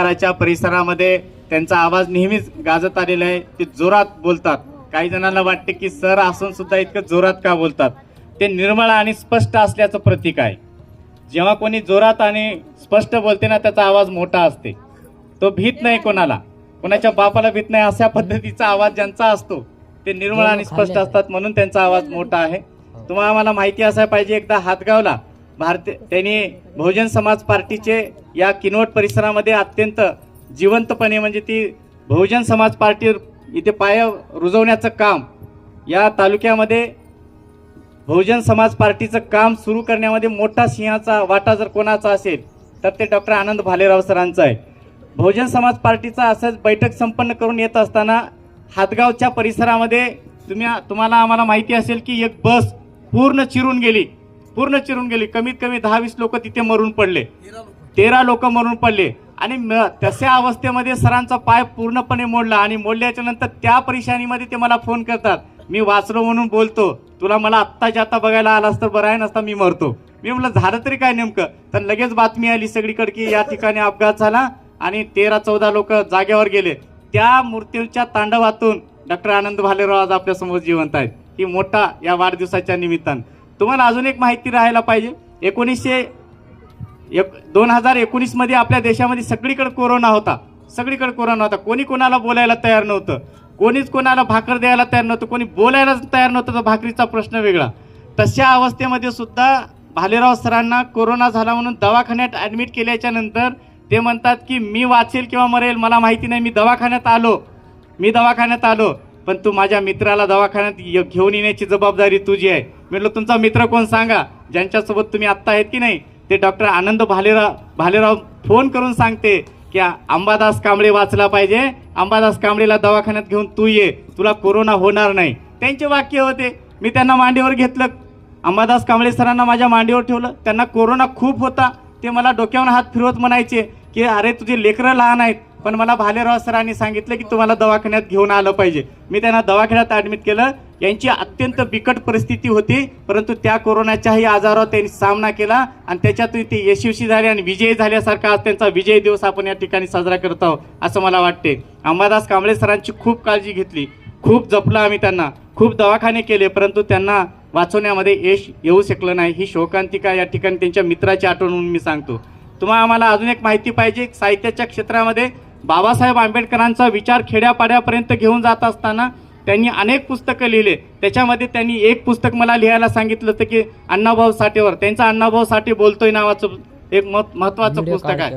शहराच्या परिसरामध्ये त्यांचा आवाज नेहमीच गाजत आलेला आहे. ते जोरात बोलतात. काही जणांना वाटते की सर असून सुद्धा इतकं जोरात का बोलतात? ते निर्मळ आणि स्पष्ट असल्याचं प्रतीक आहे. जेव्हा कोणी जोरात आणि स्पष्ट बोलते ना त्याचा आवाज मोठा असते. तो भीत नाही कोणाला. कोणाच्या बापाला भीत नाही अशा पद्धतीचा आवाज ज्यांचा असतो ते निर्मळ आणि स्पष्ट असतात म्हणून त्यांचा आवाज मोठा आहे. तुम्हाला आम्हाला माहिती असायला पाहिजे एकदा हातगावला. भारतीय त्यांनी बहुजन समाज पार्टीचे या किनवट परिसरामध्ये अत्यंत जिवंतपणे म्हणजे ती बहुजन समाज पार्टी इथे पाय रुजवण्याचं काम या तालुक्यामध्ये बहुजन समाज पार्टीचं काम सुरू करण्यामध्ये मोठा सिंहाचा वाटा जर कोणाचा असेल तर ते डॉक्टर आनंद भालेराव सरांचा आहे. बहुजन समाज पार्टीचा असंच बैठक संपन्न करून येत असताना हातगावच्या परिसरामध्ये तुम्ही तुम्हाला आम्हाला माहिती असेल की एक बस पूर्ण चिरून गेली. पूर्ण चिरून गेली. कमीत कमी दहा वीस लोक तिथे मरून पडले. तेरा लोक मरून पडले. आणि तशा अवस्थेमध्ये सरांचा पाय पूर्णपणे मोडला आणि मोडल्याच्या नंतर त्या परेशानीमध्ये ते मला फोन करतात. मी वाचलो म्हणून बोलतो तुला मला आत्ताच्या आता बघायला आलास तर बरं आहे नसता मी मरतो. मी म्हटलं झालं तरी काय नेमकं? तर लगेच बातमी आली सगळीकडे की या ठिकाणी अपघात झाला आणि तेरा चौदा लोक जागेवर गेले. त्या मूर्तीच्या तांडवातून डॉक्टर आनंद भालेराव आज आपल्यासमोर जिवंत आहेत. ही मोठा या वाढदिवसाच्या निमित्तानं. तुम्हाला अजून एक माहिती राहायला पाहिजे. एकोणीसशे एक दोन हजार एकोणीसमध्ये आपल्या देशामध्ये सगळीकडे कोरोना होता. सगळीकडे कोरोना होता. कोणी कोणाला बोलायला तयार नव्हतं. कोणीच कोणाला भाकर द्यायला तयार नव्हतं. कोणी बोलायलाच तयार नव्हतं. तर भाकरीचा प्रश्न वेगळा. तशा अवस्थेमध्ये सुद्धा भालेराव सरांना कोरोना झाला म्हणून दवाखान्यात ॲडमिट केल्याच्यानंतर ते म्हणतात की मी वाचेल किंवा मरेल मला माहिती नाही. मी दवाखान्यात आलो. मी दवाखान्यात आलो. पण तू माझ्या मित्राला दवाखान्यात घेऊन येण्याची जबाबदारी तुझी आहे. म्हटलं तुमचा मित्र कोण सांगा? ज्यांच्यासोबत तुम्ही आत्ता आहेत की नाही? ते डॉक्टर आनंद भालेराव भालेराव फोन करून सांगते की अंबादास कांबळे वाचला पाहिजे. अंबादास कांबळेला दवाखान्यात घेऊन तू ये. तुला कोरोना होणार नाही. त्यांचे वाक्य होते. मी त्यांना मांडीवर घेतलं. अंबादास कांबळे सरांना माझ्या मांडीवर ठेवलं. त्यांना कोरोना खूप होता. ते मला डोक्यावर हात फिरवत म्हणायचे की अरे तुझे लेकरं लहान आहेत. पण मला भालेराव सरांनी सांगितलं की तुम्हाला दवाखान्यात घेऊन आलं पाहिजे. मी त्यांना दवाखान्यात ॲडमिट केलं. यांची अत्यंत बिकट परिस्थिती होती परंतु त्या कोरोनाच्याही आजारावर त्यांनी सामना केला आणि त्याच्यातून ते यशस्वी झाले आणि विजयी झाल्यासारखा आज त्यांचा विजय दिवस आपण या ठिकाणी साजरा करत आहोत असं मला वाटते अंबादास कांबळे सरांची खूप काळजी घेतली. खूप जपलं आम्ही त्यांना. खूप दवाखाने केले परंतु त्यांना वाचवण्यामध्ये यश येऊ शकलं नाही. ही शोकांतिका या ठिकाणी त्यांच्या मित्राची आठवण म्हणून मी सांगतो. तुम्हाला आम्हाला अजून एक माहिती पाहिजे साहित्याच्या क्षेत्रामध्ये बाबासाहेब आंबेडकरांचा विचार खेड्यापाड्यापर्यंत घेऊन जात असताना त्यांनी अनेक पुस्तकं लिहिले. त्याच्यामध्ये त्यांनी एक पुस्तक मला लिहायला सांगितलं होतं की अण्णाभाऊ साठेवर. त्यांचा अण्णाभाऊ साठे बोलतोय नावाचं एक महत्वाचं व्हिडिओ पुस्तक आहे.